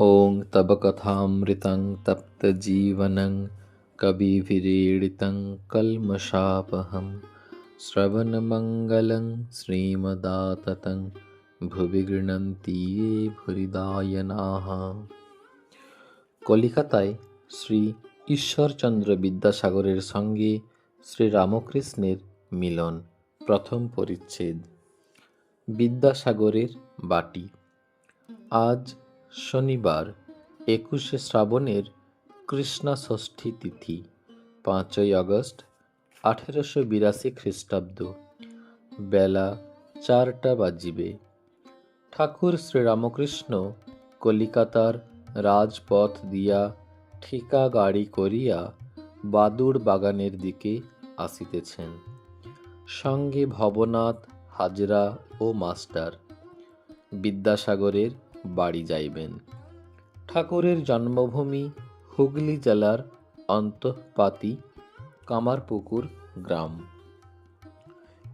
ॐ तव कथामृतं तप्तजीवनं कविभिरीडितं कल्मषापहं श्रवणमङ्गलं श्रीमदाततं ভুবি গৃণন্তি ये ভুরিদায়নাহ কলিকাতায় শ্রী ঈশ্বরচন্দ্র বিদ্যাসাগরের সঙ্গে শ্রী রামকৃষ্ণের মিলন প্রথম পরিচ্ছেদ বিদ্যাসাগরের বাটি আজ শনিবার, একুশে শ্রাবণের কৃষ্ণা ষষ্ঠী তিথি, পাঁচই আগস্ট, আঠেরোশো বিরাশি খ্রিস্টাব্দ। বেলা চারটা বাজিবে। ঠাকুর শ্রীরামকৃষ্ণ কলিকাতার রাজপথ দিয়া ঠিকা গাড়ি করিয়া বাদুড় বাগানের দিকে আসিতেছেন। সঙ্গে ভবনাথ, হাজরা ও মাস্টার। বিদ্যাসাগরের বাড়ি যাইবেন। ঠাকুরের জন্মভূমি হুগলি জেলার অন্তঃপাতি কামারপুকুর গ্রাম।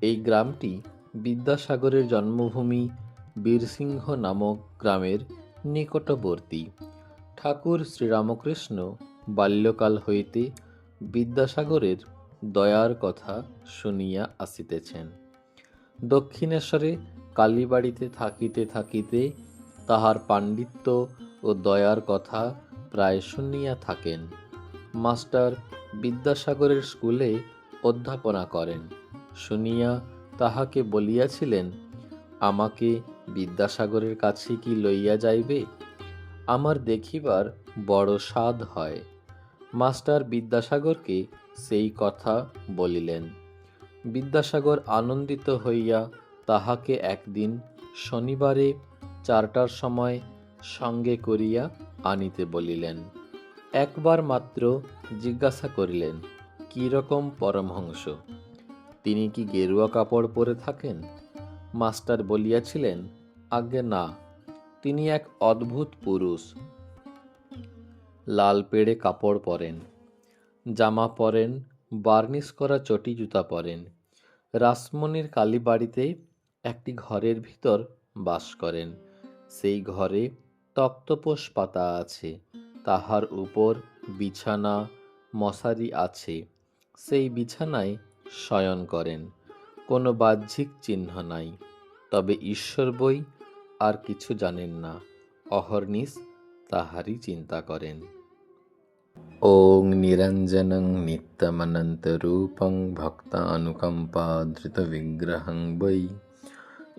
এই গ্রামটি বিদ্যাসাগরের জন্মভূমি বীরসিংহ নামক গ্রামের নিকটবর্তী। ঠাকুর শ্রীরামকৃষ্ণ বাল্যকাল হইতে বিদ্যাসাগরের দয়ার কথা শুনিয়া আসিতেছেন। দক্ষিণেশ্বরে কালীবাড়িতে থাকিতে থাকিতে তাহার পাণ্ডিত্য ও দয়ার কথা প্রায় শুনিয়া থাকেন। মাস্টার বিদ্যাসাগরের স্কুলে অধ্যাপনা করেন। শুনিয়া তাহাকে বলিয়াছিলেন, আমাকে বিদ্যাসাগরের কাছে কি লইয়া যাইবে? আমার দেখিবার বড় স্বাদ হয়। মাস্টার বিদ্যাসাগরকে সেই কথা বলিলেন। বিদ্যাসাগর আনন্দিত হইয়া তাহাকে একদিন শনিবারে চারটার সময় সঙ্গে করিয়া আনিতে বলিলেন। একবার মাত্র জিজ্ঞাসা করিলেন, কি রকম পরমহংস? তিনি কি গেরুয়া কাপড় পরে থাকেন? মাস্টার বলিয়াছিলেন, আজ্ঞে না, তিনি এক অদ্ভুত পুরুষ। লাল পেড়ে কাপড় পরেন, জামা পরেন, বার্নিশ করা চটি জুতা পরেন, রাসমণির কালীবাড়িতে একটি ঘরের ভিতর বাস করেন। সেই ঘরে তক্তপোষ পাতা আছে, তাহার উপর বিছানা, মশারি আছে, সেই বিছানায় শয়ন করেন, কোনো বাহ্যিক চিহ্ন নাই, তবে ঈশ্বর বই আর কিছু জানেন না, অহর্নিশ তাহারই চিন্তা করেন। ওং নিরঞ্জনং নিত্যমনন্তরূপং বিগ্রহং বৈ।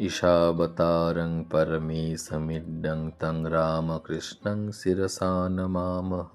ईशावतारं परमेशमिड्डं तं रामकृष्णं शिरसा नमामः